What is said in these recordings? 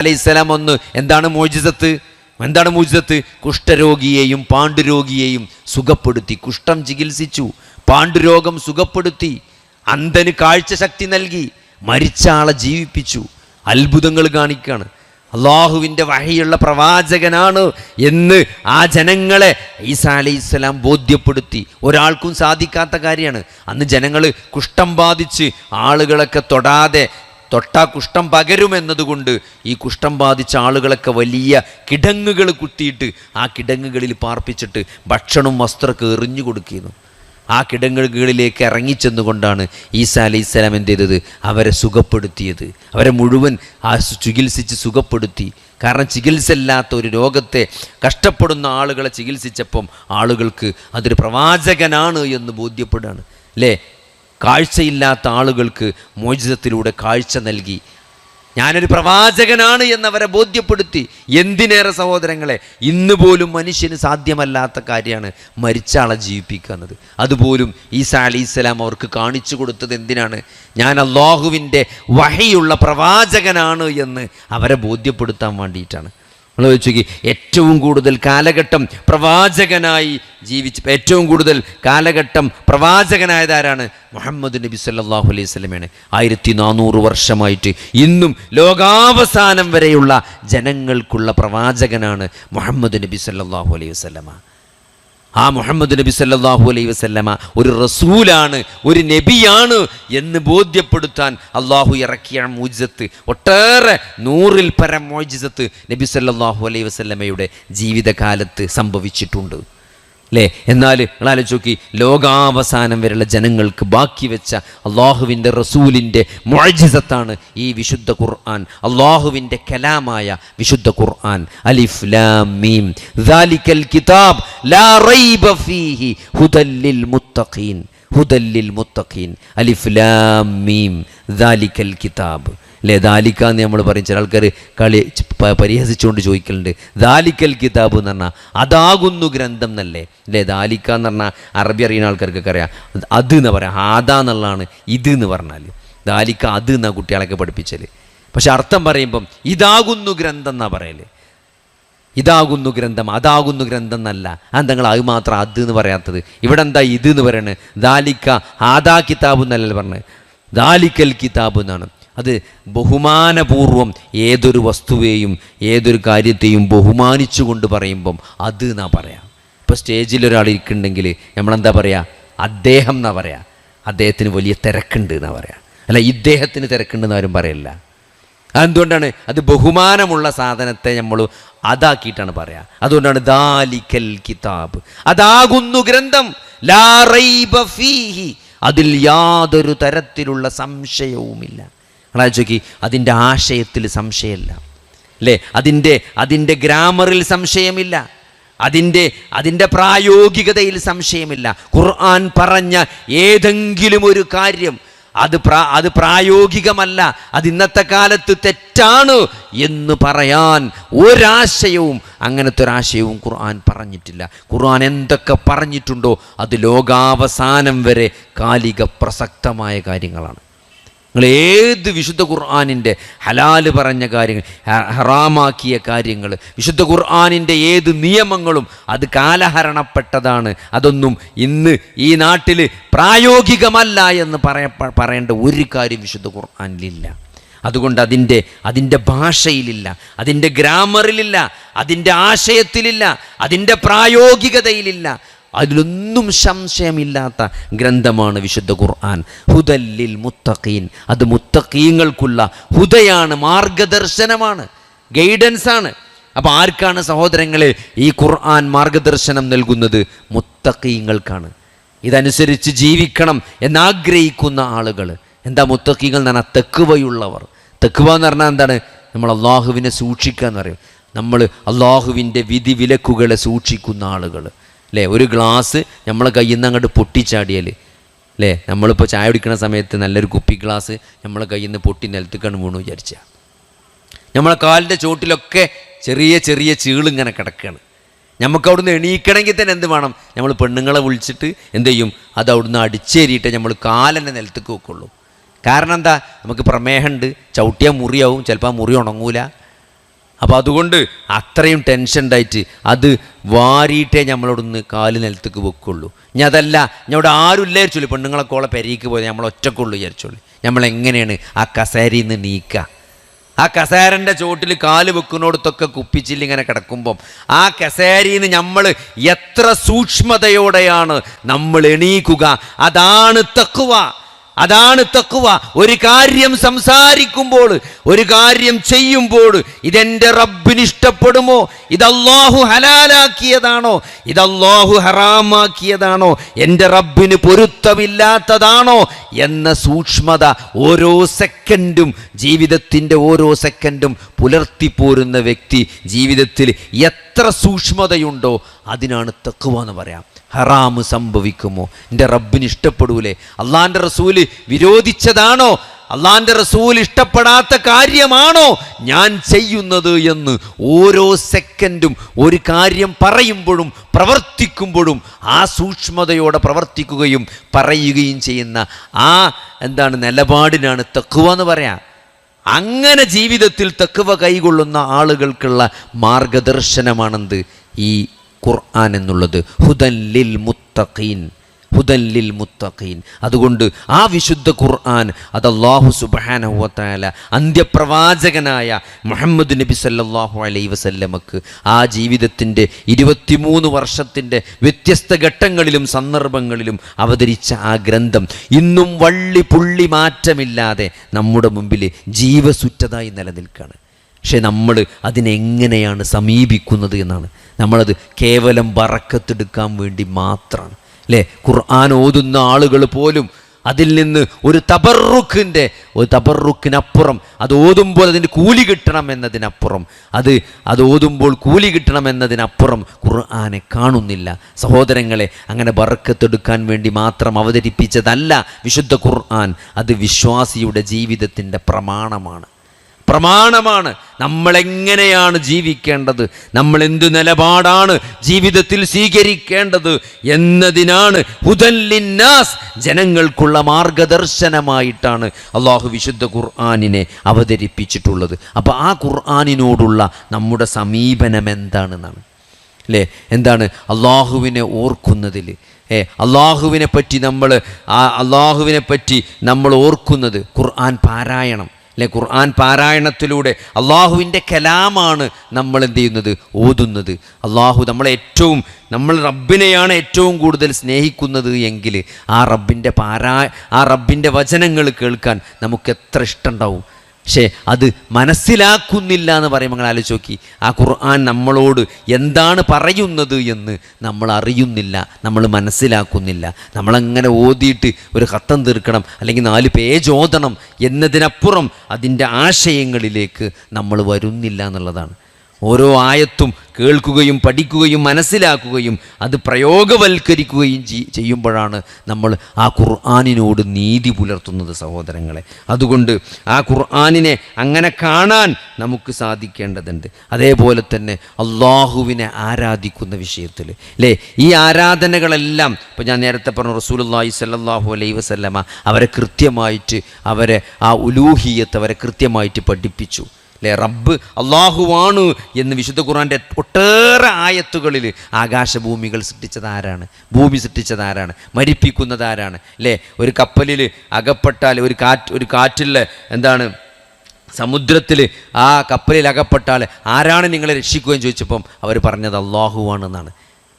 അലൈഹിസ്സലാം ഒന്ന് എന്താണ് മോചിതത്ത്? എന്താണ് മോചിതത്ത്? കുഷ്ഠരോഗിയെയും പാണ്ഡുരോഗിയെയും സുഖപ്പെടുത്തി. കുഷ്ഠം ചികിത്സിച്ചു. പാണ്ഡുരോഗം സുഖപ്പെടുത്തി. അന്ധന് കാഴ്ചശക്തി നൽകി. മരിച്ച ആളെ ജീവിപ്പിച്ചു. അത്ഭുതങ്ങൾ കാണിക്കുകയാണ് അള്ളാഹുവിന്റെ വഴിയുള്ള പ്രവാചകനാണ് എന്ന് ആ ജനങ്ങളെ ഈസാ അലൈഹിസ്സലാം ബോധ്യപ്പെടുത്തി. ഒരാൾക്കും സാധിക്കാത്ത കാര്യമാണ്. അന്ന് ജനങ്ങൾ കുഷ്ഠം ബാധിച്ച് ആളുകളൊക്കെ തൊടാതെ തൊട്ടാ കുഷ്ഠം പകരുമെന്നതുകൊണ്ട് ഈ കുഷ്ഠം ബാധിച്ച ആളുകളൊക്കെ വലിയ കിടങ്ങുകൾ കുത്തിയിട്ട് ആ കിടങ്ങുകളിൽ പാർപ്പിച്ചിട്ട് ഭക്ഷണവും വസ്ത്രമൊക്കെ എറിഞ്ഞു കൊടുക്കുന്നു. ആ കിടങ്ങുകളിലേക്ക് ഇറങ്ങിച്ചെന്നുകൊണ്ടാണ് ഈസാ അലൈഹി സ്വലാം എന്ത് ചെയ്തത് അവരെ സുഖപ്പെടുത്തിയത്. അവരെ മുഴുവൻ ആ ചികിത്സിച്ച് സുഖപ്പെടുത്തി. കാരണം ചികിത്സ ഇല്ലാത്ത ഒരു രോഗത്തെ കഷ്ടപ്പെടുന്ന ആളുകളെ ചികിത്സിച്ചപ്പം ആളുകൾക്ക് അതൊരു പ്രവാചകനാണ് എന്ന് ബോധ്യപ്പെടുകയാണ്. അല്ലേ? കാഴ്ചയില്ലാത്ത ആളുകൾക്ക് മോചിതത്തിലൂടെ കാഴ്ച നൽകി. ഞാനൊരു പ്രവാചകനാണ് എന്നവരെ ബോധ്യപ്പെടുത്തി. എന്തിനേറെ സഹോദരങ്ങളെ ഇന്ന് പോലും മനുഷ്യന് സാധ്യമല്ലാത്ത കാര്യമാണ് മരിച്ച ആളെ ജീവിപ്പിക്കുക എന്നത്. അതുപോലും ഈസാ അലി ഇസ്ലാം അവർക്ക് കാണിച്ചു കൊടുത്തത് എന്തിനാണ്? ഞാൻ അള്ളാഹുവിന്റെ വഹയുള്ള പ്രവാചകനാണ് എന്ന് അവരെ ബോധ്യപ്പെടുത്താൻ വേണ്ടിയിട്ടാണ്. നമ്മൾ ചോദിച്ചു ഏറ്റവും കൂടുതൽ കാലഘട്ടം പ്രവാചകനായി ജീവിച്ച് ഏറ്റവും കൂടുതൽ കാലഘട്ടം പ്രവാചകനായതാരാണ്? മുഹമ്മദ് നബി സല്ലാഹു അലൈഹി സ്വലമയാണ് ആയിരത്തി നാനൂറ് വർഷമായിട്ട് ഇന്നും ലോകാവസാനം വരെയുള്ള ജനങ്ങൾക്കുള്ള പ്രവാചകനാണ് മുഹമ്മദ് നബി സല്ലാഹു അലൈഹി വസല്ലമ. ആ മുഹമ്മദ് നബി സല്ലാഹു അലൈ വസല്ലമ ഒരു റസൂലാണ് ഒരു നബിയാണ് എന്ന് ബോധ്യപ്പെടുത്താൻ അള്ളാഹു ഇറക്കിയ മോജിസത്ത് ഒട്ടേറെ നൂറിൽ പരം മോജിസത്ത് നബി സല്ലാഹു അലൈ വസല്ലമയുടെ ജീവിതകാലത്ത് സംഭവിച്ചിട്ടുണ്ട്. അല്ലേ എന്നാൽ നിങ്ങൾ ആലോചിച്ച് നോക്കി. ലോകാവസാനം വരെയുള്ള ജനങ്ങൾക്ക് ബാക്കി വെച്ച അള്ളാഹുവിന്റെ റസൂലിന്റെ മൊഴജിസത്താണ് ഈ വിശുദ്ധ ഖുർആൻ. അള്ളാഹുവിന്റെ കലാമായ വിശുദ്ധ ഖുർആൻ. അലിഫ് ലാം മീം. ദാലിക്കൽ കിതാബ് ലാ റൈബ ഫീഹി ഹുദല്ലിൽ മുത്തഖീൻ. ഹുദല്ലിൽ മുത്തഖീൻ. അലിഫ് ലാം മീം. ദാലിക്കൽ കിതാബ്. അല്ലേ ദാലിക്ക എന്ന് നമ്മൾ പറയും. ചില ആൾക്കാർ കളി പരിഹസിച്ചുകൊണ്ട് ചോദിക്കലുണ്ട്. ദാലിക്കൽ കിതാബ് എന്ന് പറഞ്ഞാൽ അതാകുന്നു ഗ്രന്ഥം എന്നല്ലേ? അല്ലേ? ദാലിക്ക എന്ന് പറഞ്ഞാൽ അറബി അറിയുന്ന ആൾക്കാർക്കൊക്കെ അറിയാം. അത് എന്ന് പറയാം. ആദാ എന്നുള്ളതാണ് ഇത് എന്ന് പറഞ്ഞാൽ ദാലിക്ക അത് എന്നാണ് കുട്ടികളൊക്കെ പഠിപ്പിച്ചത് പക്ഷെ അർത്ഥം പറയുമ്പം ഇതാകുന്നു ഗ്രന്ഥം എന്നാണ് പറയൽ. ഇതാകുന്നു ഗ്രന്ഥം അതാകുന്നു ഗ്രന്ഥം എന്നല്ല. അതെന്തങ്ങൾ അത് മാത്രം അത് എന്ന് പറയാത്തത്. ഇവിടെ എന്താ ഇത് എന്ന് പറയണത് ദാലിക്ക ആദാ കിതാബ് എന്നല്ലേ പറഞ്ഞത് ദാലിക്കൽ കിതാബ് എന്നാണ്. അത് ബഹുമാനപൂർവം ഏതൊരു വസ്തുവേയും ഏതൊരു കാര്യത്തെയും ബഹുമാനിച്ചുകൊണ്ട് പറയുമ്പം അത് എന്നാ പറയാം? ഇപ്പോൾ സ്റ്റേജിൽ ഒരാൾ ഇരിക്കുന്നുണ്ടെങ്കിൽ നമ്മളെന്താ പറയുക അദ്ദേഹം എന്നാ പറയാ? അദ്ദേഹത്തിന് വലിയ തിരക്കുണ്ട് എന്നാ പറയാ. അല്ല ഇദ്ദേഹത്തിന് തിരക്കുണ്ടെന്ന് ആരും പറയില്ല. അതെന്തുകൊണ്ടാണ്? അത് ബഹുമാനമുള്ള സാധനത്തെ നമ്മൾ അതാക്കിയിട്ടാണ് പറയുക അതുകൊണ്ടാണ് ദാലിക്കൽ കിതാബ്. അതാകുന്നു ഗ്രന്ഥം. ലാ റൈബ ഫീഹി. അതിൽ യാതൊരു തരത്തിലുള്ള സംശയവുമില്ല. നിങ്ങളാച്ചോക്കി അതിന്റെ ആശയത്തിൽ സംശയമില്ല. അല്ലേ? അതിന്റെ അതിന്റെ ഗ്രാമറിൽ സംശയമില്ല. അതിന്റെ അതിന്റെ പ്രായോഗികതയിൽ സംശയമില്ല. ഖുർആൻ പറഞ്ഞ ഏതെങ്കിലും ഒരു കാര്യം അത് പ്രാ അത് പ്രായോഗികമല്ല അത് ഇന്നത്തെ കാലത്ത് തെറ്റാണ് എന്ന് പറയാൻ ഒരാശയവും അങ്ങനത്തെ ഒരാശയവും ഖുർആൻ പറഞ്ഞിട്ടില്ല. ഖുർആൻ എന്തൊക്കെ പറഞ്ഞിട്ടുണ്ടോ അത് ലോകാവസാനം വരെ കാലിക പ്രസക്തമായ കാര്യങ്ങളാണ്. നിങ്ങൾ ഏത് വിശുദ്ധ ഖുർആാനിന്റെ ഹലാൽ പറഞ്ഞ കാര്യങ്ങൾ ഹറാമാക്കിയ കാര്യങ്ങൾ വിശുദ്ധ ഖുർആാനിന്റെ ഏത് നിയമങ്ങളും അത് കാലഹരണപ്പെട്ടതാണ്. അതൊന്നും ഇന്ന് ഈ നാട്ടിൽ പ്രായോഗികമല്ല എന്ന് പറയ പറയേണ്ട ഒരു കാര്യം വിശുദ്ധ ഖുർആാനിലില്ല. അതുകൊണ്ട് അതിന്റെ അതിന്റെ ഭാഷയിലില്ല അതിന്റെ ഗ്രാമറിലില്ല അതിന്റെ ആശയത്തിലില്ല അതിന്റെ പ്രായോഗികതയിലില്ല അതിലൊന്നും സംശയമില്ലാത്ത ഗ്രന്ഥമാണ് വിശുദ്ധ ഖുർആൻ. ഹുദല്ലിൽ മുത്തഖീൻ. അത് മുത്തഖീങ്ങൾക്കുള്ള ഹുദയാണ് മാർഗദർശനമാണ് ഗൈഡൻസ് ആണ് അപ്പോൾ ആർക്കാണ് സഹോദരങ്ങളെ ഈ ഖുർആൻ മാർഗദർശനം നൽകുന്നത്? മുത്തഖീങ്ങൾക്കാണ്. ഇതനുസരിച്ച് ജീവിക്കണം എന്നാഗ്രഹിക്കുന്ന ആളുകൾ. എന്താ മുത്തഖീങ്ങൾ എന്ന് പറഞ്ഞാൽ തെക്കുവയുള്ളവർ തെക്കുവ എന്ന് പറഞ്ഞാൽ എന്താണ്? നമ്മൾ അള്ളാഹുവിനെ സൂക്ഷിക്കുക എന്ന് പറയും. നമ്മൾ അള്ളാഹുവിന്റെ വിധി വിലക്കുകളെ സൂക്ഷിക്കുന്ന ആളുകൾ. അല്ലേ ഒരു ഗ്ലാസ് നമ്മളെ കയ്യിൽ നിന്ന് അങ്ങോട്ട് പൊട്ടിച്ചാടിയാൽ. അല്ലേ നമ്മളിപ്പോൾ ചായ കുടിക്കുന്ന സമയത്ത് നല്ലൊരു കുപ്പി ഗ്ലാസ് നമ്മളെ കയ്യിൽ നിന്ന് പൊട്ടി നിലത്തേക്കാണ് വീണു വിചാരിച്ച. നമ്മളെ കാലിന്റെ ചോട്ടിലൊക്കെ ചെറിയ ചെറിയ ചീളിങ്ങനെ കിടക്കുകയാണ് നമുക്ക് അവിടുന്ന് എണീക്കണമെങ്കിൽ തന്നെ എന്ത് വേണം? നമ്മൾ പെണ്ണുങ്ങളെ വിളിച്ചിട്ട് എന്ത് ചെയ്യും? അത് അവിടുന്ന് അടിച്ചേരിയിട്ട് നമ്മൾ കാലെന്നെ നിലത്തേക്ക് വെക്കുള്ളൂ. കാരണം എന്താ? നമുക്ക് പ്രമേഹമുണ്ട്. ചവിട്ടിയാൽ മുറിയാവും. ചിലപ്പോൾ മുറി ഉണങ്ങൂല. അപ്പോൾ അതുകൊണ്ട് അത്രയും ടെൻഷൻ ഉണ്ടായിട്ട് അത് വാരിയിട്ടേ നമ്മളോടൊന്ന് കാൽ നിലത്തേക്ക് വെക്കുള്ളൂ. ഇനി അതല്ല ഞങ്ങളുടെ ആരും ഇല്ല വിചാരിച്ചോളൂ. പെണ്ണുങ്ങളൊക്കെ ഓളെ പെരീക്ക് പോയത് നമ്മൾ ഒറ്റക്കുള്ളൂ വിചാരിച്ചുള്ളൂ നമ്മൾ എങ്ങനെയാണ് ആ കസേരയിൽ നിന്ന് നീക്കുക ആ കസേരന്റെ ചോട്ടിൽ കാൽ വെക്കുന്നിടത്തൊക്കെ കുപ്പിച്ചില്ല ഇങ്ങനെ കിടക്കുമ്പം ആ കസേരയിൽ നിന്ന് നമ്മൾ എത്ര സൂക്ഷ്മതയോടെയാണ് നമ്മൾ എണീക്കുക. അതാണ് തക്കുവ അതാണ് തക്കുവ ഒരു കാര്യം സംസാരിക്കുമ്പോൾ ഒരു കാര്യം ചെയ്യുമ്പോൾ ഇതെന്റെ റബ്ബിന് ഇഷ്ടപ്പെടുമോ? ഇത് ഹലാലാക്കിയതാണോ? ഇത് ഹറാമാക്കിയതാണോ? എന്റെ റബ്ബിന് പൊരുത്തമില്ലാത്തതാണോ? എന്ന സൂക്ഷ്മത ഓരോ സെക്കൻഡും ജീവിതത്തിന്റെ ഓരോ സെക്കൻഡും പുലർത്തിപ്പോരുന്ന വ്യക്തി ജീവിതത്തിൽ എത്ര സൂക്ഷ്മതയുണ്ടോ അതിനാണ് തക്കുവ എന്ന് പറയാം. ഹറാമ് സംഭവിക്കുമോ? എന്റെ റബ്ബിന് ഇഷ്ടപ്പെടൂലേ? അള്ളാന്റെ റസൂൽ വിരോധിച്ചതാണോ? അള്ളാന്റെ റസൂൽ ഇഷ്ടപ്പെടാത്ത കാര്യമാണോ? ഞാൻ ചെയ്യുന്നത് എന്ന് ഓരോ സെക്കൻഡും ഒരു കാര്യം പറയുമ്പോഴും പ്രവർത്തിക്കുമ്പോഴും ആ സൂക്ഷ്മതയോടെ പ്രവർത്തിക്കുകയും പറയുകയും ചെയ്യുന്ന ആ എന്താണ് നിലപാടിനാണ് തെക്കുവ എന്ന് പറയാം. അങ്ങനെ ജീവിതത്തിൽ തെക്കുവ കൈകൊള്ളുന്ന ആളുകൾക്കുള്ള മാർഗദർശനമാണെന്ത്? ഈ ഖുർആൻ എന്നുള്ളത്. ഹുദൻ ലിൽ മുത്തഖീൻ. ഹുദൻ ലിൽ മുത്തഖീൻ. അതുകൊണ്ട് ആ വിശുദ്ധ ഖുർആൻ അത് അള്ളാഹു സുബാനഹുവത്തായ അന്ത്യപ്രവാചകനായ മുഹമ്മദ് നബി സല്ലല്ലാഹു അലൈ വസല്ലമക്ക് ആ ജീവിതത്തിന്റെ ഇരുപത്തിമൂന്ന് വർഷത്തിന്റെ വ്യത്യസ്ത ഘട്ടങ്ങളിലും സന്ദർഭങ്ങളിലും അവതരിച്ച ആ ഗ്രന്ഥം ഇന്നും വള്ളി പുള്ളി മാറ്റമില്ലാതെ നമ്മുടെ മുമ്പിൽ ജീവസുറ്റതായി നിലനിൽക്കുകയാണ് പക്ഷെ നമ്മൾ അതിനെങ്ങനെയാണ് സമീപിക്കുന്നത് എന്നാണ്. നമ്മളത് കേവലം വറക്കത്തെടുക്കാൻ വേണ്ടി മാത്രമാണ്. അല്ലേ? ഖുർആൻ ഓതുന്ന ആളുകൾ പോലും അതിൽ നിന്ന് ഒരു തബറുക്കിന്റെ ഒരു തബറുക്കിനപ്പുറം അത് ഓതുമ്പോൾ അതിന് കൂലി കിട്ടണം എന്നതിനപ്പുറം അത് അത് ഓതുമ്പോൾ കൂലി കിട്ടണം എന്നതിനപ്പുറം ഖുർആനെ കാണുന്നില്ല. സഹോദരങ്ങളെ അങ്ങനെ ബറക്കത്തെടുക്കാൻ വേണ്ടി മാത്രം അവതരിപ്പിച്ചതല്ല വിശുദ്ധ ഖുർആൻ. അത് വിശ്വാസിയുടെ ജീവിതത്തിന്റെ പ്രമാണമാണ്. പ്രമാണമാണ്. നമ്മളെങ്ങനെയാണ് ജീവിക്കേണ്ടത്? നമ്മൾ എന്ത് നിലപാടാണ് ജീവിതത്തിൽ സ്വീകരിക്കേണ്ടത് എന്നതിനാണ് ഹുദല്ലിന്നാസ് ജനങ്ങൾക്കുള്ള മാർഗദർശനമായിട്ടാണ് അള്ളാഹു വിശുദ്ധ ഖുർആാനിനെ അവതരിപ്പിച്ചിട്ടുള്ളത്. അപ്പോൾ ആ ഖുർആാനിനോടുള്ള നമ്മുടെ സമീപനം എന്താണെന്നാണ്? അല്ലേ എന്താണ്? അള്ളാഹുവിനെ ഓർക്കുന്നതിൽ. ഏ അള്ളാഹുവിനെ പറ്റി നമ്മൾ ആ അള്ളാഹുവിനെ പറ്റി നമ്മൾ ഓർക്കുന്നത് ഖുർആൻ പാരായണം. അല്ലെ ഖുർആൻ പാരായണത്തിലൂടെ അള്ളാഹുവിന്റെ കലാമാണ് നമ്മൾ എന്ത് ചെയ്യുന്നത്? ഓതുന്നത്. അള്ളാഹു നമ്മളെ ഏറ്റവും നമ്മൾ റബ്ബിനെയാണ് ഏറ്റവും കൂടുതൽ സ്നേഹിക്കുന്നത് എങ്കിൽ ആ റബ്ബിന്റെ പാരാ ആ റബ്ബിന്റെ വചനങ്ങൾ കേൾക്കാൻ നമുക്ക് എത്ര ഇഷ്ടമുണ്ടാവും? പക്ഷേ അത് മനസ്സിലാക്കുന്നില്ല എന്ന് പറയുമ്പോൾ നിങ്ങൾ ആലോചിച്ച് നോക്കി. ആ ഖുർആൻ നമ്മളോട് എന്താണ് പറയുന്നത് എന്ന് നമ്മൾ അറിയുന്നില്ല നമ്മൾ മനസ്സിലാക്കുന്നില്ല. നമ്മളങ്ങനെ ഓതിയിട്ട് ഒരു കത്തം തീർക്കണം അല്ലെങ്കിൽ നാല് പേജ് ഓതണം എന്നതിനപ്പുറം അതിന്റെ ആശയങ്ങളിലേക്ക് നമ്മൾ വരുന്നില്ല എന്നുള്ളതാണ്. ഓരോ ആയത്തും കേൾക്കുകയും പഠിക്കുകയും മനസ്സിലാക്കുകയും അത് പ്രയോഗവൽക്കരിക്കുകയും ചെയ്- ചെയ്യുമ്പോഴാണ് നമ്മൾ ആ ഖുർആാനിനോട് നീതി പുലർത്തുന്നത് സഹോദരങ്ങളെ. അതുകൊണ്ട് ആ ഖുർആാനിനെ അങ്ങനെ കാണാൻ നമുക്ക് സാധിക്കേണ്ടതുണ്ട്. അതേപോലെ തന്നെ അള്ളാഹുവിനെ ആരാധിക്കുന്ന വിഷയത്തിൽ. അല്ലേ ഈ ആരാധനകളെല്ലാം ഇപ്പോൾ ഞാൻ നേരത്തെ പറഞ്ഞു റസൂലുള്ളാഹി സല്ലാഹു അലൈ വസല്ലമ അവരെ കൃത്യമായിട്ട് അവരെ ആ ഉലൂഹിയത്ത് അവരെ കൃത്യമായിട്ട് പഠിപ്പിച്ചു. അല്ലേ? റബ്ബ് അള്ളാഹുവാണ് എന്ന് വിശുദ്ധ ഖുർആന്റെ ഒട്ടേറെ ആയത്തുകളിൽ ആകാശഭൂമികൾ സൃഷ്ടിച്ചത് ആരാണ് ഭൂമി സൃഷ്ടിച്ചത് ആരാണ് മരിപ്പിക്കുന്നത് ആരാണ് അല്ലേ? ഒരു കപ്പലിൽ അകപ്പെട്ടാൽ ഒരു കാറ്റ് ഒരു കാറ്റിലെ എന്താണ്? സമുദ്രത്തിൽ ആ കപ്പലിൽ അകപ്പെട്ടാൽ ആരാണ് നിങ്ങളെ രക്ഷിക്കുകയെന്ന് ചോദിച്ചപ്പം അവർ പറഞ്ഞത് അള്ളാഹുവാണെന്നാണ്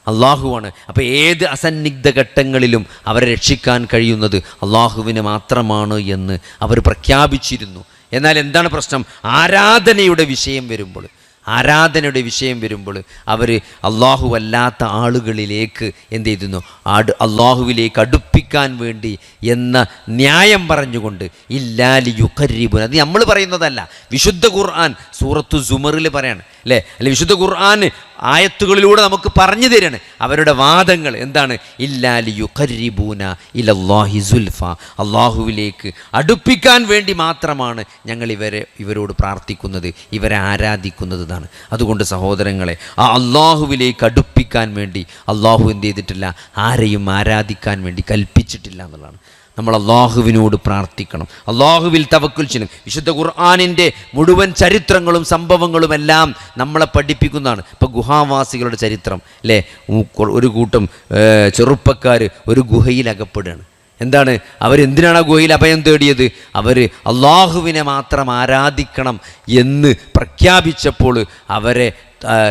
അള്ളാഹുവാണ്. അപ്പോൾ ഏത് അസന്നിഗ്ധ ഘട്ടങ്ങളിലും അവരെ രക്ഷിക്കാൻ കഴിയുന്നത് അള്ളാഹുവിന് മാത്രമാണ് എന്ന് അവർ പ്രഖ്യാപിച്ചിരുന്നു. എന്നാൽ എന്താണ് പ്രശ്നം? ആരാധനയുടെ വിഷയം വരുമ്പോൾ ആരാധനയുടെ വിഷയം വരുമ്പോൾ അവർ അള്ളാഹു അല്ലാത്ത ആളുകളിലേക്ക് എന്ത് ചെയ്തിരുന്നു അടു അള്ളാഹുവിലേക്ക് അടുപ്പിക്കാൻ വേണ്ടി എന്ന ന്യായം പറഞ്ഞുകൊണ്ട് ഇല്ലാലി യുഖരീബുൻ അത് നമ്മൾ പറയുന്നതല്ല. വിശുദ്ധ ഖുർആൻ സൂറത്തു സുമറിൽ പറയാണ് അല്ലേ? അല്ലെ? വിശുദ്ധ ഖുർആൻ ആയത്തുകളിലൂടെ നമുക്ക് പറഞ്ഞു തരാണ് അവരുടെ വാദങ്ങൾ എന്താണ്? ഇല്ലാലി കരിബൂന ഇലല്ലാഹി സുൽഫ. അള്ളാഹുവിലേക്ക് അടുപ്പിക്കാൻ വേണ്ടി മാത്രമാണ് ഞങ്ങൾ ഇവരെ ഇവരോട് പ്രാർത്ഥിക്കുന്നത് ഇവരെ ആരാധിക്കുന്നത് എന്നാണ് അതുകൊണ്ട് സഹോദരങ്ങളെ ആ അള്ളാഹുവിലേക്ക് അടുപ്പിക്കാൻ വേണ്ടി അള്ളാഹു എന്ത് ചെയ്തിട്ടില്ല ആരെയും ആരാധിക്കാൻ വേണ്ടി കൽപ്പിച്ചിട്ടില്ല എന്നുള്ളതാണ്. നമ്മൾ അള്ളാഹുവിനോട് പ്രാർത്ഥിക്കണം. അള്ളാഹുവിൽ തവക്കുൽ ചെയ്യണം വിശുദ്ധ ഖുർആാനിന്റെ മുഴുവൻ ചരിത്രങ്ങളും സംഭവങ്ങളും എല്ലാം നമ്മളെ പഠിപ്പിക്കുന്നതാണ്. ഇപ്പോൾ ഗുഹാവാസികളുടെ ചരിത്രം അല്ലേ? ഒരു കൂട്ടം ചെറുപ്പക്കാർ ഒരു ഗുഹയിൽ അകപ്പെടുകയാണ്. എന്താണ്? അവരെന്തിനാണ് ആ ഗുഹയിൽ അഭയം തേടിയത്? അവർ അള്ളാഹുവിനെ മാത്രം ആരാധിക്കണം എന്ന് പ്രഖ്യാപിച്ചപ്പോൾ അവരെ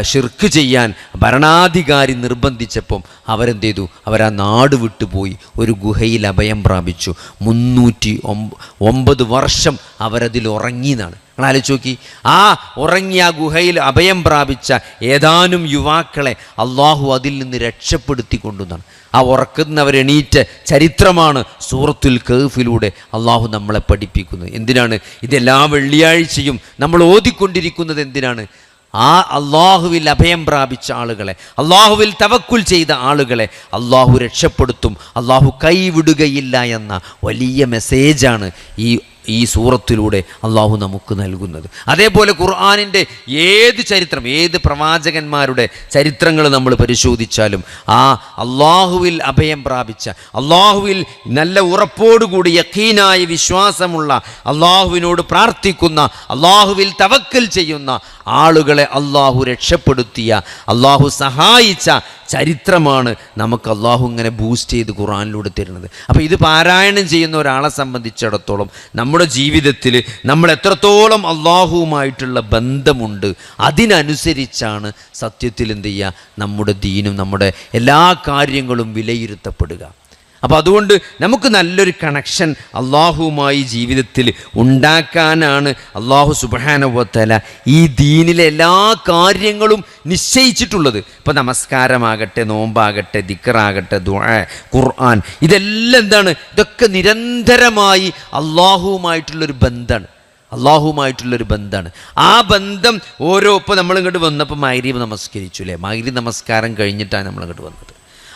ഷിർക്ക് ചെയ്യാൻ ഭരണാധികാരി നിർബന്ധിച്ചപ്പം അവരെന്ത് ചെയ്തു അവരാ നാട് വിട്ടുപോയി ഒരു ഗുഹയിൽ അഭയം പ്രാപിച്ചു. മുന്നൂറ്റി ഒമ്പ ഒമ്പത് വർഷം അവരതിൽ ഉറങ്ങി എന്നാണ് നിങ്ങൾ ആലോചിച്ച് നോക്കി. ആ ഉറങ്ങിയ ഗുഹയിൽ അഭയം പ്രാപിച്ച ഏതാനും യുവാക്കളെ അള്ളാഹു അതിൽ നിന്ന് രക്ഷപ്പെടുത്തി കൊണ്ടുവന്നാണ് ആ ഉറക്കുന്നവരെണീറ്റ ചരിത്രമാണ് സൂറത്തുൽ കഹഫിലൂടെ അള്ളാഹു നമ്മളെ പഠിപ്പിക്കുന്നത്. എന്തിനാണ്? ഇതെല്ലാ വെള്ളിയാഴ്ചയും നമ്മൾ ഓതിക്കൊണ്ടിരിക്കുന്നത് എന്തിനാണ്? ആ അള്ളാഹുവിൽ അഭയം പ്രാപിച്ച ആളുകളെ അള്ളാഹുവിൽ തവക്കുൽ ചെയ്ത ആളുകളെ അള്ളാഹു രക്ഷപ്പെടുത്തും. അള്ളാഹു കൈവിടുകയില്ല എന്ന വലിയ മെസ്സേജാണ് ഈ ഈ സൂറത്തിലൂടെ അള്ളാഹു നമുക്ക് നൽകുന്നത്. അതേപോലെ ഖുർആാനിന്റെ ഏത് ചരിത്രം ഏത് പ്രവാചകന്മാരുടെ ചരിത്രങ്ങൾ നമ്മൾ പരിശോധിച്ചാലും ആ അള്ളാഹുവിൽ അഭയം പ്രാപിച്ച അള്ളാഹുവിൽ നല്ല ഉറപ്പോടുകൂടി യക്കീനായ വിശ്വാസമുള്ള അള്ളാഹുവിനോട് പ്രാർത്ഥിക്കുന്ന അള്ളാഹുവിൽ തവക്കൽ ചെയ്യുന്ന ആളുകളെ അള്ളാഹു രക്ഷപ്പെടുത്തിയ അള്ളാഹു സഹായിച്ച ചരിത്രമാണ് നമുക്ക് അള്ളാഹു ഇങ്ങനെ ബൂസ്റ്റ് ചെയ്ത് ഖുറാനിലൂടെ തരുന്നത്. അപ്പോൾ ഇത് പാരായണം ചെയ്യുന്ന ഒരാളെ സംബന്ധിച്ചിടത്തോളം നമ്മുടെ ജീവിതത്തിൽ നമ്മൾ എത്രത്തോളം അള്ളാഹുവുമായിട്ടുള്ള ബന്ധമുണ്ട് അതിനനുസരിച്ചാണ് സത്യത്തിൽ എന്ത് ചെയ്യുക? നമ്മുടെ ദീനും നമ്മുടെ എല്ലാ കാര്യങ്ങളും വിലയിരുത്തപ്പെടുക. അപ്പോൾ അതുകൊണ്ട് നമുക്ക് നല്ലൊരു കണക്ഷൻ അള്ളാഹുവുമായി ജീവിതത്തിൽ ഉണ്ടാക്കാനാണ് അള്ളാഹു സുബാനുവത്തല ഈ ദീനിലെ എല്ലാ കാര്യങ്ങളും നിശ്ചയിച്ചിട്ടുള്ളത്. ഇപ്പോൾ നമസ്കാരമാകട്ടെ നോമ്പാകട്ടെ ദിക്കറാകട്ടെ ദുആ ഖുർആൻ ഇതെല്ലാം എന്താണ്? ഇതൊക്കെ നിരന്തരമായി അള്ളാഹുവുമായിട്ടുള്ളൊരു ബന്ധമാണ് അള്ളാഹുമായിട്ടുള്ളൊരു ബന്ധമാണ് ആ ബന്ധം ഓരോ ഇപ്പോൾ നമ്മളിങ്ങോട്ട് വന്നപ്പോൾ മൈരീബ് നമസ്കരിച്ചു അല്ലേ മൈരി നമസ്കാരം കഴിഞ്ഞിട്ടാണ് നമ്മളിങ്ങോട്ട് വന്നത്.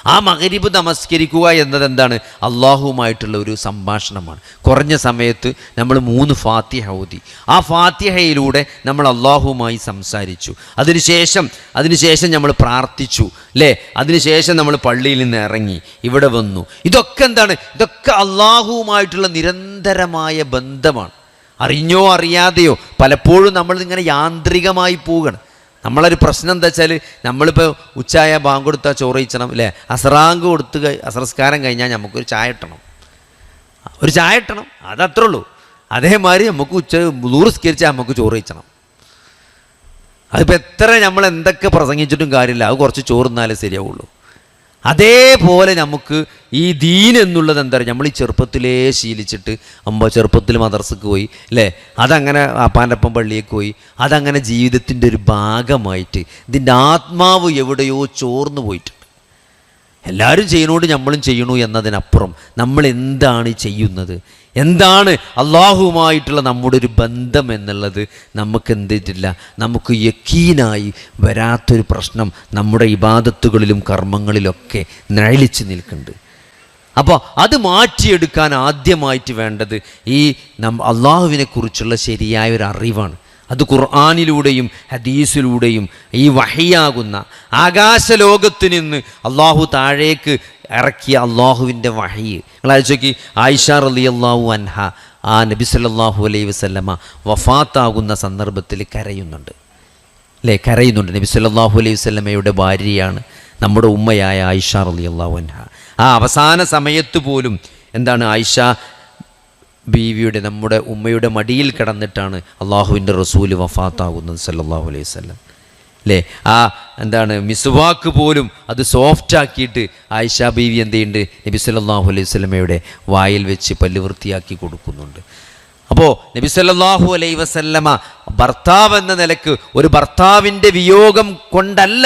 ആ മകരിബ് നമസ്കരിക്കുക എന്നത് എന്താണ് അള്ളാഹുവുമായിട്ടുള്ള ഒരു സംഭാഷണമാണ്. കുറഞ്ഞ സമയത്ത് നമ്മൾ മൂന്ന് ഫാത്തിഹ ഓതി. ആ ഫാത്തിഹയിലൂടെ നമ്മൾ അള്ളാഹുവുമായി സംസാരിച്ചു. അതിനുശേഷം അതിനുശേഷം നമ്മൾ പ്രാർത്ഥിച്ചു അല്ലേ അതിനുശേഷം നമ്മൾ പള്ളിയിൽ നിന്ന് ഇറങ്ങി ഇവിടെ വന്നു. ഇതൊക്കെ എന്താണ്? ഇതൊക്കെ അള്ളാഹുവുമായിട്ടുള്ള നിരന്തരമായ ബന്ധമാണ്. അറിഞ്ഞോ അറിയാതെയോ പലപ്പോഴും നമ്മൾ ഇങ്ങനെ യാന്ത്രികമായി പോവുകയാണ് നമ്മളൊരു പ്രശ്നം എന്താ വെച്ചാൽ നമ്മളിപ്പോൾ ഉച്ചായ ബാങ്ക് കൊടുത്താൽ ചോറ് കഴിച്ചണം അല്ലേ അസറാങ്ക് കൊടുത്ത് അസംസ്കാരം കഴിഞ്ഞാൽ നമുക്കൊരു ചായ ഇട്ടണം ഒരു ചായ ഇട്ടണം അതത്രേ ഉള്ളൂ അതേമാതിരി നമുക്ക് ഉച്ച നൂറ് സ്കരിച്ചാൽ നമുക്ക് ചോറ് കഴിച്ചണം. അതിപ്പോൾ എത്ര നമ്മൾ എന്തൊക്കെ പ്രസംഗിച്ചിട്ടും കാര്യമില്ല. അത് കുറച്ച് ചോറ് തിന്നാലേ ശരിയാവുള്ളൂ. അതേപോലെ നമുക്ക് ഈ ദീൻ എന്നുള്ളത് എന്താ പറയുക നമ്മൾ ഈ ചെറുപ്പത്തിലേ ശീലിച്ചിട്ട് അമ്പ ചെറുപ്പത്തിൽ മദർസക്ക് പോയി അല്ലേ? അതങ്ങനെ അപ്പാന്റെ പള്ളിയേക്ക് പോയി അതങ്ങനെ ജീവിതത്തിന്റെ ഒരു ഭാഗമായിട്ട് ഇതിന്റെ ആത്മാവ് എവിടെയോ ചോർന്നു പോയിട്ടുണ്ട് എല്ലാവരും ചെയ്യണോണ്ട് നമ്മളും ചെയ്യണു എന്നതിനപ്പുറം നമ്മൾ എന്താണ് ചെയ്യുന്നത്? എന്താണ് അള്ളാഹുവുമായിട്ടുള്ള നമ്മുടെ ഒരു ബന്ധം എന്നുള്ളത് നമുക്ക് എന്തിട്ടില്ല നമുക്ക് യക്കീനായി വരാത്തൊരു പ്രശ്നം നമ്മുടെ ഇബാദത്തുകളിലും കർമ്മങ്ങളിലൊക്കെ നഴലിച്ച് നിൽക്കുന്നുണ്ട് അപ്പോൾ അത് മാറ്റിയെടുക്കാൻ ആദ്യമായിട്ട് വേണ്ടത് ഈ നം അള്ളാഹുവിനെക്കുറിച്ചുള്ള ശരിയായ ഒരു അറിവാണ് അത് ഖുർആാനിലൂടെയും ഹദീസിലൂടെയും ഈ വഹിയാകുന്ന ആകാശലോകത്ത് നിന്ന് അള്ളാഹു താഴേക്ക് ഇറക്കിയ അള്ളാഹുവിന്റെ വഹി. നിങ്ങൾ അയച്ചോക്കി ആയിഷ അള്ളാഹു അൻഹ ആ നബി സല്ലാഹു അലൈഹി വസല്ലമ വഫാത്താകുന്ന സന്ദർഭത്തിൽ കരയുന്നുണ്ട്. അല്ലേ കരയുന്നുണ്ട്. നബി സല്ലാഹു അലൈഹി വസ്ലമയുടെ ഭാര്യയാണ് നമ്മുടെ ഉമ്മയായ ആയിഷ റലി അള്ളാഹു അൻഹ. ആ അവസാന സമയത്ത് പോലും എന്താണ് ആയിഷ ബീവിയുടെ നമ്മുടെ ഉമ്മയുടെ മടിയിൽ കിടന്നിട്ടാണ് അള്ളാഹുവിന്റെ റസൂൽ വഫാത്താകുന്നത് സല്ലാഹു അലൈഹി വസല്ലം. അല്ലേ ആ എന്താണ് മിസ്വാക്ക് പോലും അത് സോഫ്റ്റ് ആക്കിയിട്ട് ആയിഷ ബീവി എന്ത് ചെയ്യുന്നുണ്ട്? നബി സല്ലാഹു അലൈഹി വസല്ലമയുടെ വായിൽ വെച്ച് പല്ല് വൃത്തിയാക്കി കൊടുക്കുന്നുണ്ട്. അപ്പോൾ നബി സല്ലാഹു അലൈഹി വസല്ലമ ഭർത്താവ് എന്ന നിലയ്ക്ക് ഒരു ഭർത്താവിന്റെ വിയോഗം കൊണ്ടല്ല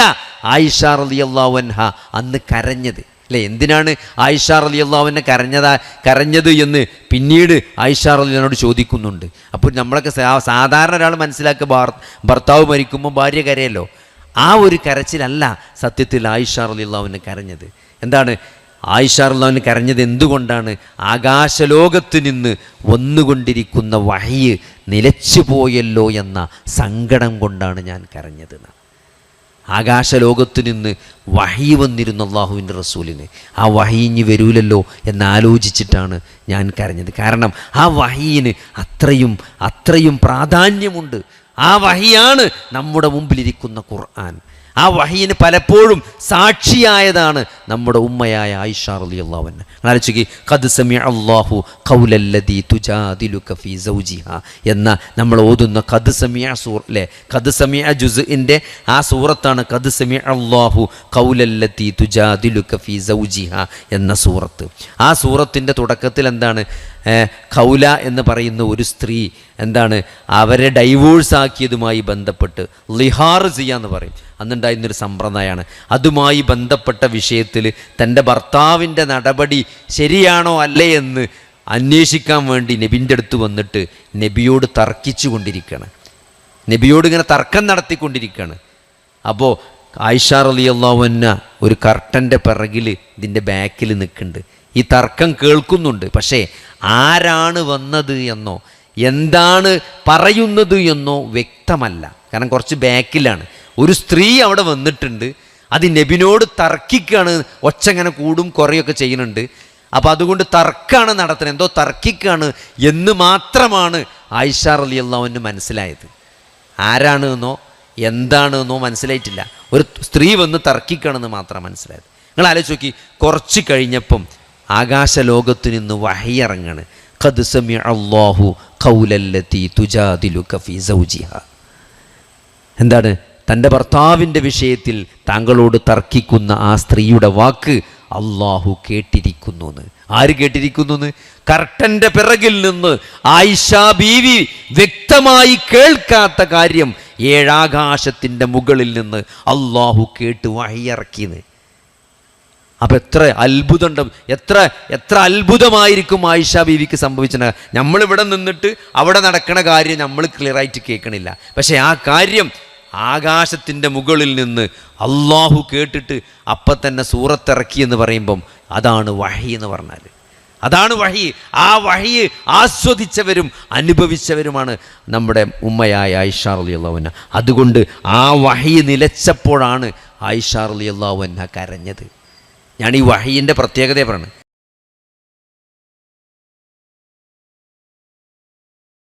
ആയിഷ റളിയല്ലാഹു അൻഹ അന്ന് കരഞ്ഞത്. അല്ലേ എന്തിനാണ് ആയിഷ അള്ളാഹുവിനെ കരഞ്ഞതാ കരഞ്ഞത് എന്ന് പിന്നീട് ആയിഷ റളിയനോട് ചോദിക്കുന്നുണ്ട്. അപ്പോൾ നമ്മളൊക്കെ സാധാരണ ഒരാൾ മനസ്സിലാക്കുക ഭാർ- ഭർത്താവ് മരിക്കുമ്പോൾ ഭാര്യ കരയല്ലോ. ആ ഒരു കരച്ചിലല്ല സത്യത്തിൽ ആയിഷ അള്ളാഹുവിനെ കരഞ്ഞത്. എന്താണ്? ആയിഷ റളിയല്ലാഹുവിന് കരഞ്ഞത് എന്തുകൊണ്ടാണ്? ആകാശലോകത്ത് നിന്ന് വന്നുകൊണ്ടിരിക്കുന്ന വഹയ് നിലച്ചു പോയല്ലോ എന്ന സങ്കടം കൊണ്ടാണ് ഞാൻ കരഞ്ഞത്. ആകാശലോകത്തു നിന്ന് വഹി വന്നിരുന്നു അള്ളാഹുവിന്റെ റസൂലിന്. ആ വഹി ഇനി വരൂലല്ലോ എന്നാലോചിച്ചിട്ടാണ് ഞാൻ കരഞ്ഞത്. കാരണം ആ വഹീന് അത്രയും അത്രയും പ്രാധാന്യമുണ്ട്. ആ വഹിയാണ് നമ്മുടെ മുമ്പിലിരിക്കുന്ന ഖുർആൻ. ആ വഹീന് പലപ്പോഴും സാക്ഷിയായതാണ് നമ്മുടെ ഉമ്മയായ ആയിഷ റളിയല്ലാഹു അൻഹ. ആലോചിക്ക് ഖദ് സമിഅ അല്ലാഹു ഖൗലല്ലദീ തുജാദിലുക ഫീ സൗജിഹ എന്ന നമ്മൾ ഓതുന്ന ഖദ് സമിഅ സൂർ അല്ലേ ഖദ് സമിഅ ജുസിന്റെ ആ സൂറത്താണ് ഖദ് സമിഅ അല്ലാഹു ഖൗലല്ലദീ തുജാദിലുക ഫീ സൗജിഹ എന്ന സൂറത്ത്. ആ സൂറത്തിന്റെ തുടക്കത്തിൽ എന്താണ്? ഖൗല എന്ന് പറയുന്ന ഒരു സ്ത്രീ എന്താണ് അവരെ ഡൈവോഴ്സ് ആക്കിയതുമായി ബന്ധപ്പെട്ട് ലിഹാർ ചെയ്യാന്ന് പറയും. അന്നുണ്ടായിരുന്നൊരു സമ്പ്രദായമാണ്. അതുമായി ബന്ധപ്പെട്ട വിഷയത്തിൽ തന്റെ ഭർത്താവിന്റെ നടപടി ശരിയാണോ അല്ലേ എന്ന് അന്വേഷിക്കാൻ വേണ്ടി നബിന്റെ അടുത്ത് വന്നിട്ട് നബിയോട് തർക്കിച്ചു കൊണ്ടിരിക്കുകയാണ്. നബിയോട് ഇങ്ങനെ തർക്കം നടത്തിക്കൊണ്ടിരിക്കുകയാണ്. അപ്പോൾ ആയിഷാർ അലി അള്ളാവുന്ന ഒരു കർട്ടന്റെ പിറകിൽ ഇതിന്റെ ബാക്കിൽ നിൽക്കുന്നുണ്ട്. ഈ തർക്കം കേൾക്കുന്നുണ്ട്. പക്ഷേ ആരാണ് വന്നത് എന്നോ എന്താണ് പറയുന്നത് എന്നോ വ്യക്തമല്ല. കാരണം കുറച്ച് ബാക്കിലാണ്. ഒരു സ്ത്രീ അവിടെ വന്നിട്ടുണ്ട്. അത് നബിനോട് തർക്കിക്കാണ്. ഒച്ചങ്ങനെ കൂടും കുറയൊക്കെ ചെയ്യുന്നുണ്ട്. അപ്പോൾ അതുകൊണ്ട് തർക്കാണ് നടത്തുന്നത്. എന്തോ തർക്കിക്കാണ് എന്ന് മാത്രമാണ് ആയിഷ അലി അള്ളാഹുവിന് മനസ്സിലായത്. ആരാണ് എന്നോ എന്താണ് എന്നോ മനസ്സിലായിട്ടില്ല. ഒരു സ്ത്രീ വന്ന് തർക്കിക്കണമെന്ന് മാത്രം മനസ്സിലായത്. നിങ്ങൾ ആലോചിച്ച് നോക്കി. കുറച്ച് കഴിഞ്ഞപ്പം ആകാശലോകത്ത് നിന്ന് വഹയിറങ്ങാണ്. ഖദ് സമി അല്ലാഹു ഖൗലല്ലതി തുജാദിലു കഫി സൗജിഹ. എന്താണ്? തന്റെ ഭർത്താവിന്റെ വിഷയത്തിൽ താങ്കളോട് തർക്കിക്കുന്ന ആ സ്ത്രീയുടെ വാക്ക് അള്ളാഹു കേട്ടിരിക്കുന്നു എന്ന് ആര് കേട്ടിരിക്കുന്നു എന്ന് കർട്ടന്റെ പിറകിൽ നിന്ന് ആയിഷ ബീവി വ്യക്തമായി കേൾക്കാത്ത കാര്യം ഏഴാകാശത്തിന്റെ മുകളിൽ നിന്ന് അള്ളാഹു കേട്ട് വഴിയിറക്കിയത് അപ്പം എത്ര അത്ഭുതമുണ്ട്. എത്ര എത്ര അത്ഭുതമായിരിക്കും ആയിഷ ബീവിക്ക് സംഭവിച്ചത്. നമ്മളിവിടെ നിന്നിട്ട് അവിടെ നടക്കുന്ന കാര്യം നമ്മൾ ക്ലിയറായിട്ട് കേൾക്കണില്ല. പക്ഷേ ആ കാര്യം ആകാശത്തിന്റെ മുകളിൽ നിന്ന് അള്ളാഹു കേട്ടിട്ട് അപ്പം തന്നെ സൂറത്തിറക്കി എന്ന് പറയുമ്പം അതാണ് വഹി എന്ന് പറഞ്ഞാൽ. അതാണ് വഹി. ആ വഴി ആസ്വദിച്ചവരും അനുഭവിച്ചവരുമാണ് നമ്മുടെ ഉമ്മയായ ആയിഷ അലി അള്ളാഹുന അതുകൊണ്ട് ആ വഹി നിലച്ചപ്പോഴാണ് ആയിഷ അലി അള്ളാഹുന കരഞ്ഞത്. ഞാൻ ഈ വഹീന്റെ പ്രത്യേകതയെ പറയുന്നത്